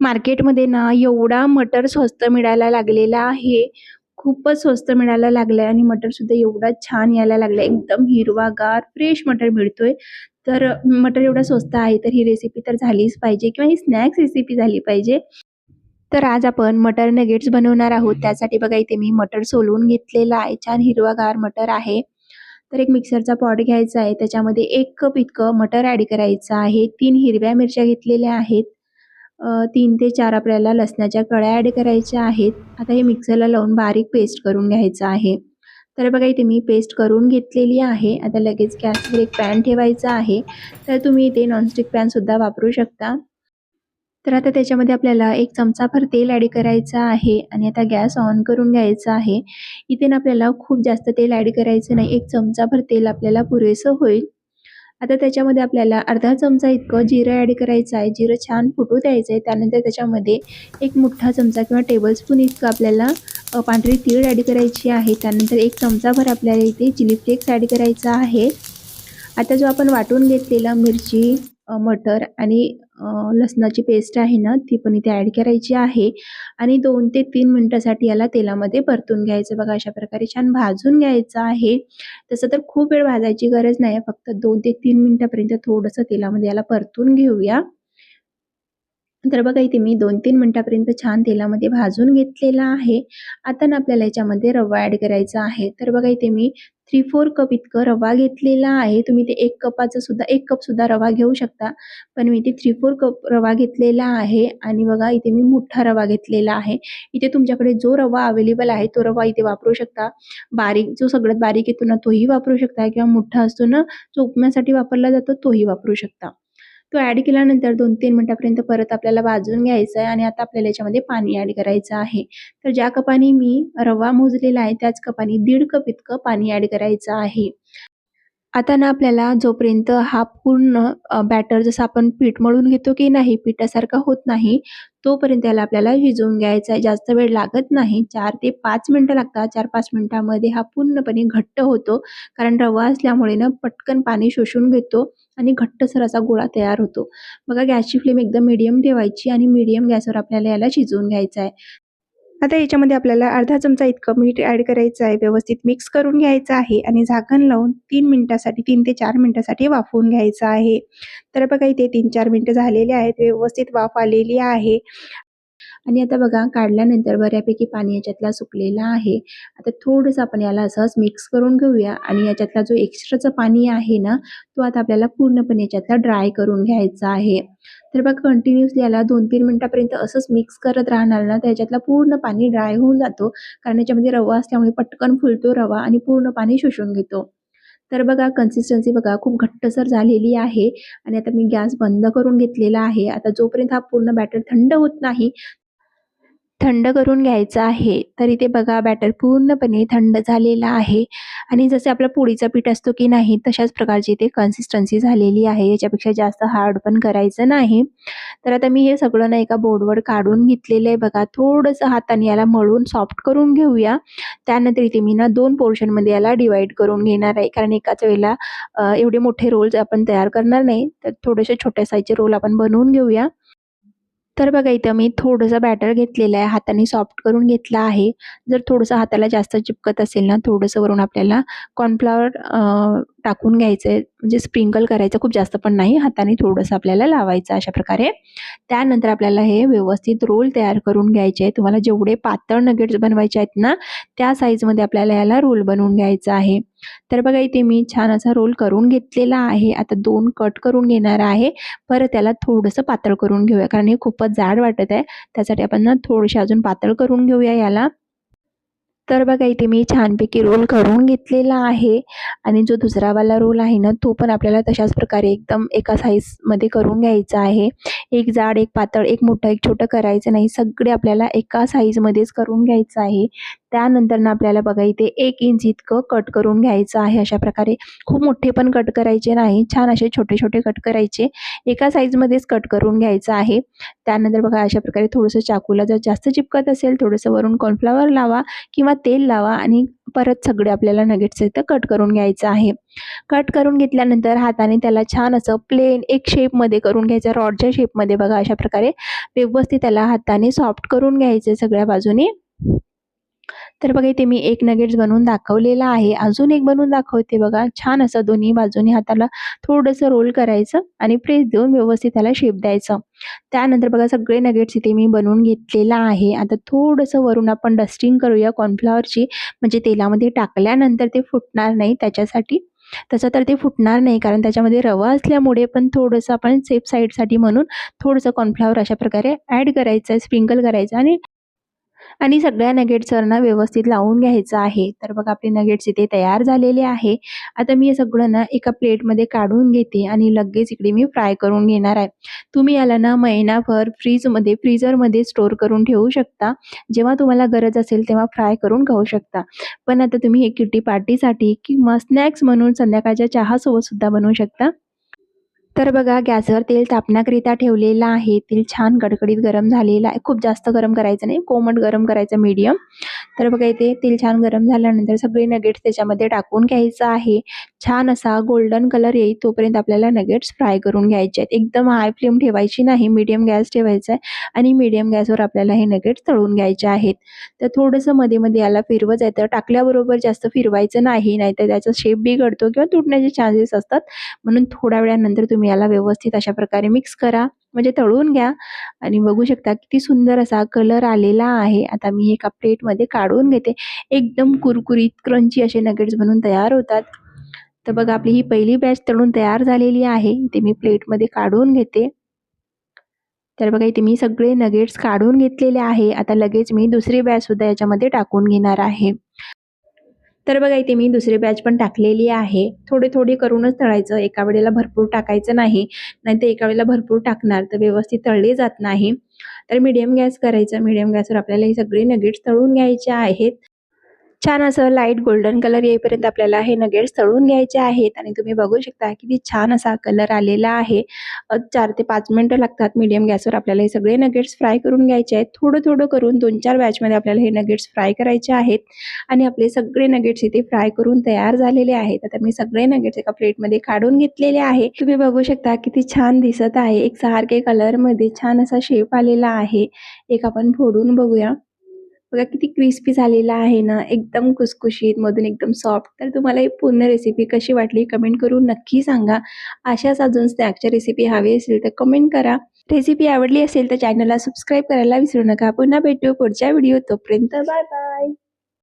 मार्केटमध्ये ना एवढा मटर स्वस्त मिळायला लागलेला आहे. खूपच स्वस्त मिळायला लागलाय आणि मटर सुद्धा एवढा छान यायला लागलाय. एकदम हिरवागार फ्रेश मटर मिळतोय. तर मटर एवढा स्वस्त आहे तर ही रेसिपी तर झालीच पाहिजे किंवा ही स्नॅक्स रेसिपी झाली पाहिजे. तर आज आपण मटर नगेट्स बनवणार आहोत. त्यासाठी बघा इथे मी मटर सोलून घेतलेला आहे. छान हिरवागार मटर आहे. तर एक मिक्सरचा पॉट घ्यायचा आहे. त्याच्यामध्ये एक कप इतकं मटर ॲड करायचं आहे. तीन हिरव्या मिरच्या घेतलेल्या आहेत. अ, तीन ते चार आपल्याला लसणाच्या कळ्या ॲड करायच्या आहेत. आता हे मिक्सरला लावून बारीक पेस्ट करून घ्यायचं आहे. तर बघा इथे मी पेस्ट करून घेतलेली आहे. आता लगेच गॅसवर एक पॅन ठेवायचा आहे. तर तुम्ही इथे नॉनस्टिक पॅनसुद्धा वापरू शकता. तर आता त्याच्यामध्ये आपल्याला एक चमचाभर तेल ॲड करायचं आहे आणि आता गॅस ऑन करून घ्यायचा आहे. इथे ना आपल्याला खूप जास्त तेल ॲड करायचं नाही. एक चमचाभर तेल आपल्याला पुरेसं होईल. आता त्याच्यामध्ये आपल्याला अर्धा चमचा इतकं जिरं ॲड करायचं आहे. जिरं छान फुटू द्यायचं आहे त्यानंतर त्याच्यामध्ये एक मोठा चमचा किंवा टेबलस्पून इतकं आपल्याला पांढरी तीळ ॲड करायची आहे. त्यानंतर एक चमचाभर आपल्याला इथे चिली फ्लेक्स ॲड करायचा आहे. आता जो आपण वाटून घेतलेला मिरची मटर आणि लसणाची पेस्ट आहे ना ती पण इथे ॲड करायची आहे. आणि दोन ते तीन मिनटासाठी याला तेलामध्ये परतून घ्यायचं. बघा अशा प्रकारे छान भाजून घ्यायचं आहे. तसं तर खूप वेळ भाजायची गरज नाही फक्त दोन ते तीन मिनटापर्यंत थोडंसं तेलामध्ये याला परतून घेऊया. तर बघा इथे मी दोन तीन मिनटापर्यंत छान तेलामध्ये भाजून घेतलेला आहे. आता ना आपल्याला याच्यामध्ये रवा ॲड करायचा आहे. तर बघा इथे मी थ्री फोर कप इतकं रवा घेतलेला आहे. तुम्ही ते एक कपाचं सुद्धा एक कप सुद्धा रवा घेऊ शकता. पण मी इथे थ्री फोर कप रवा घेतलेला आहे. आणि बघा इथे मी मोठा रवा घेतलेला आहे. इथे तुमच्याकडे जो रवा अवेलेबल आहे तो रवा इथे वापरू शकता. बारीक जो सगळ्यात बारीक येतो ना तोही वापरू शकता. किंवा मोठा असतो ना जो उपम्यासाठी वापरला जातो तोही वापरू शकता. तो ॲड केल्यानंतर दोन तीन मिनटापर्यंत परत आपल्याला भाजून घ्यायचं आहे आणि आता आपल्याला याच्यामध्ये पाणी ॲड करायचं आहे. तर ज्या कपाने मी रवा मोजलेला आहे त्याच कपाने दीड कप इतकं पाणी ॲड करायचं आहे. आता ना आपल्याला जोपर्यंत हा पूर्ण बॅटर जसं आपण पीठ मळून घेतो की नाही पिठासारखा होत नाही तोपर्यंत याला आपल्याला शिजवून घ्यायचा आहे. जास्त वेळ लागत नाही. चार ते पाच मिनटं लागतात. चार पाच मिनटामध्ये हा पूर्णपणे घट्ट होतो. कारण रवा असल्यामुळे ना पटकन पाणी शोषून घेतो आणि घट्टसर असा गोळा तयार होतो. बघा गॅसची फ्लेम एकदम मिडियम ठेवायची आणि मीडियम गॅसवर आपल्याला याला शिजवून घ्यायचा आहे. आता याच्यामध्ये आपल्याला अर्धा चमचा इतकं मीठ ॲड करायचं आहे. व्यवस्थित मिक्स करून घ्यायचं आहे आणि झाकण लावून तीन मिनिटासाठी तीन ते चार मिनिटासाठी वाफवून घ्यायचं आहे. तर बघा इथे तीन चार मिनटं झालेले आहेत. व्यवस्थित वाफ आलेली आहे. आणि आता बघा काढल्यानंतर बऱ्यापैकी पाणी याच्यातला सुकलेला आहे. आता थोडंसं आपण याला असंच मिक्स करून घेऊया आणि याच्यातला जो एक्स्ट्राचं पाणी आहे ना तो आता आपल्याला पूर्णपणे याच्यातला ड्राय करून घ्यायचा आहे. तर बघा कंटिन्युअसली याला दोन तीन मिनिटापर्यंत असंच मिक्स करत राहणार ना त्याच्यातला पूर्ण पाणी ड्राय होऊन जातो. कारण याच्यामध्ये रवा असल्यामुळे पटकन फुलतो रवा आणि पूर्ण पाणी शोषून घेतो. तर बघा कन्सिस्टन्सी बघा खूप घट्टसर झालेली आहे. आणि आता मी गॅस बंद करून घेतलेला आहे. आता जोपर्यंत हा पूर्ण बॅटर थंड होत नाही थंड करून घ्यायचं आहे तर इथे बघा बॅटर पूर्णपणे थंड झालेला आहे. आणि जसे आपला पोळीचा पीठ असतो की नाही तशाच प्रकारची इथे कन्सिस्टन्सी झालेली आहे. याच्यापेक्षा जास्त हार्ड पण करायचं नाही. तर आता मी हे सगळं ना एका बोर्डवर काढून घेतलेलं आहे बघा. थोडंसं हाताने याला मळून सॉफ्ट करून घेऊया. त्यानंतर इथे मी ना दोन पोर्शनमध्ये याला डिवाईड करून घेणार आहे. कारण एकाच वेळेला एवढे मोठे रोल्स आपण तयार करणार नाही. तर थोडेसे छोट्या साईजचे रोल आपण बनवून घेऊया. तर बघा इथं मी थोडंसं बॅटर घेतलेलं आहे. हाताने सॉफ्ट करून घेतलं आहे. जर थोडंसं हाताला जास्त चिपकत असेल ना थोडंसं वरून आपल्याला कॉर्नफ्लॉवर टाकून घ्यायचं आहे म्हणजे स्प्रिंकल करायचं खूप जास्त पण नाही. हाताने थोडंसं आपल्याला लावायचं अशा प्रकारे. त्यानंतर आपल्याला हे व्यवस्थित रोल तयार करून घ्यायचे आहे तुम्हाला जेवढे पातळ नगेट्स बनवायचे आहेत ना त्या साईजमध्ये आपल्याला याला रोल बनवून घ्यायचा आहे. तर बघा इथे मी छान असा रोल करून घेतलेला आहे. आता दोन कट करून घेणार आहे. परत त्याला थोडंसं पातळ करून घेऊया कारण हे खूपच जाड वाटत आहे. त्यासाठी आपण ना थोडेसे अजून पातळ करून घेऊया याला. तर बघा इथे मी छानपैकी रोल करून घेतलेला आहे. आणि जो दुसरावाला रोल आहे ना तो पण आपल्याला तशाच प्रकारे एकदम एका साईजमध्ये करून घ्यायचा आहे. एक जाड एक पातळ एक मोठं एक छोटं करायचं नाही. सगळे आपल्याला एका साईजमध्येच करून घ्यायचं आहे. त्यानंतर ना आपल्याला बघा इथे एक इंच इतकं कट करून घ्यायचं आहे. अशा प्रकारे खूप मोठे पण कट करायचे नाही. छान असे छोटे छोटे कट करायचे. एका साईजमध्येच कट करून घ्यायचं आहे. त्यानंतर बघा अशा प्रकारे थोडंसं चाकूला जर जास्त चिपकत असेल थोडंसं वरून कॉर्नफ्लॉवर लावा किंवा तेल लावा आणि परत सगळे आपल्याला नगेट्स इथं कट करून घ्यायचं आहे. कट करून घेतल्यानंतर हाताने त्याला छान असं प्लेन एक शेपमध्ये करून घ्यायचं रॉडच्या शेपमध्ये बघा अशा प्रकारे व्यवस्थित त्याला हाताने सॉफ्ट करून घ्यायचे सगळ्या बाजूने. तर बघा इथे मी एक नगेट्स बनवून दाखवलेला आहे. अजून एक बनवून दाखवते बघा. छान असं दोन्ही बाजूनी हाताला थोडंसं रोल करायचं आणि प्रेस देऊन व्यवस्थित त्याला शेप द्यायचं. त्यानंतर बघा सगळे नगेट्स इथे मी बनवून घेतलेला आहे. आता थोडंसं वरून आपण डस्टिंग करूया कॉर्नफ्लॉवरची म्हणजे तेलामध्ये टाकल्यानंतर ते फुटणार नाही त्याच्यासाठी. तसं तर ते फुटणार नाही कारण त्याच्यामध्ये रवा असल्यामुळे पण थोडंसं आपण सेफ साईडसाठी म्हणून थोडंसं कॉर्नफ्लॉवर अशा प्रकारे ॲड करायचं आहे स्प्रिंकल करायचं आणि आणि सगळ्या नगेट्सवरना व्यवस्थित लावून घ्यायचं आहे. तर बघा आपले नगेट्स इथे तयार झालेले आहे. आता मी हे सगळं ना एका प्लेटमध्ये काढून घेते आणि लगेच इकडे मी फ्राय करून घेणार आहे. तुम्ही याला ना महिनाभर फ्रीजमध्ये फ्रीजरमध्ये स्टोर करून ठेवू शकता. जेव्हा तुम्हाला गरज असेल तेव्हा फ्राय करून खाऊ शकता. पण आता तुम्ही हे किटी पार्टीसाठी किंवा स्नॅक्स म्हणून संध्याकाळच्या चहासोबत सुद्धा बनवू शकता. तर बघा गॅसवर तेल तापण्याकरिता ठेवलेलं आहे. तेल छान कडकडीत गरम झालेलं आहे. खूप जास्त गरम करायचं नाही. कोमट गरम करायचं मीडियम तर बघा इथे तेल छान गरम झाल्यानंतर सगळे नगेट्स त्याच्यामध्ये टाकून घ्यायचं आहे. छान असा गोल्डन कलर येईल तोपर्यंत आपल्याला नगेट्स फ्राय करून घ्यायचे आहेत. एकदम हाय फ्लेम ठेवायची नाही. मीडियम गॅस ठेवायचा आहे आणि मीडियम गॅसवर आपल्याला हे नगेट्स तळून घ्यायचे आहेत. तर थोडंसं मध्ये मध्ये याला फिरवत जायचं टाकल्याबरोबर जास्त फिरवायचं नाही. नाहीतर त्याचा शेप बिघडतो किंवा तुटण्याचे चान्सेस असतात. म्हणून थोड्या वेळानंतर तुम्ही याला व्यवस्थित अशा प्रकारे मिक्स करा. म्हणजे तळून घ्या. आणि बघू शकता किती सुंदर असा कलर आलेला आहे. आता मी एका प्लेटमध्ये काढून घेते. एकदम कुरकुरीत क्रंची असे नगेट्स बनून तयार होतात. तर बघा आपली ही पहिली बॅच तळून तयार झालेली आहे. ते मी प्लेटमध्ये काढून घेते. तर बघा इथे मी सगळे नगेट्स काढून घेतलेले आहे. आता लगेच मी दुसरी बॅच सुद्धा याच्यामध्ये टाकून घेणार आहे. तर बघा इथे मी दुसरी बॅच पण टाकलेली आहे. थोडे थोडे करूनच तळायचं. एका वेळेला भरपूर टाकायचं नाही. नाहीतर एका वेळेला भरपूर टाकणार तर व्यवस्थित तळले जात नाही. तर मीडियम गॅस करायचं. मीडियम गॅसवर आपल्याला हे सगळे नगेट्स तळून घ्यायचे आहेत. छान असं लाइट गोल्डन कलर येईपर्यंत आपल्याला हे नगेट्स तळून घ्यायचे आहेत. आणि तुम्ही बघू शकता किती छान असा कलर आलेला आहे. चार ते पाच मिनटं लागतात मीडियम गॅसवर आपल्याला हे सगळे नगेट्स फ्राय करून घ्यायचे आहेत. थोडं थोडं करून दोन चार बॅचमध्ये आपल्याला हे नगेट्स फ्राय करायचे आहेत. आणि आपले सगळे नगेट्स इथे फ्राय करून तयार झालेले आहेत. आता मी सगळे नगेट्स एका प्लेटमध्ये काढून घेतलेले आहे. तुम्ही बघू शकता किती छान दिसत आहे. एक सारखे कलरमध्ये छान असा शेप आलेला आहे. एक आपण फोडून बघूया. बघा किती क्रिस्पी झालेला आहे ना एकदम खुसखुशीत मधून एकदम सॉफ्ट तर तुम्हाला ही पूर्ण रेसिपी कशी वाटली कमेंट करून नक्की सांगा. अशाच अजून स्नॅकच्या रेसिपी हवी असेल तर कमेंट करा. रेसिपी आवडली असेल तर चॅनलला सबस्क्राईब करायला विसरू नका. पुन्हा भेटू पुढच्या व्हिडिओ तोपर्यंत. Bye bye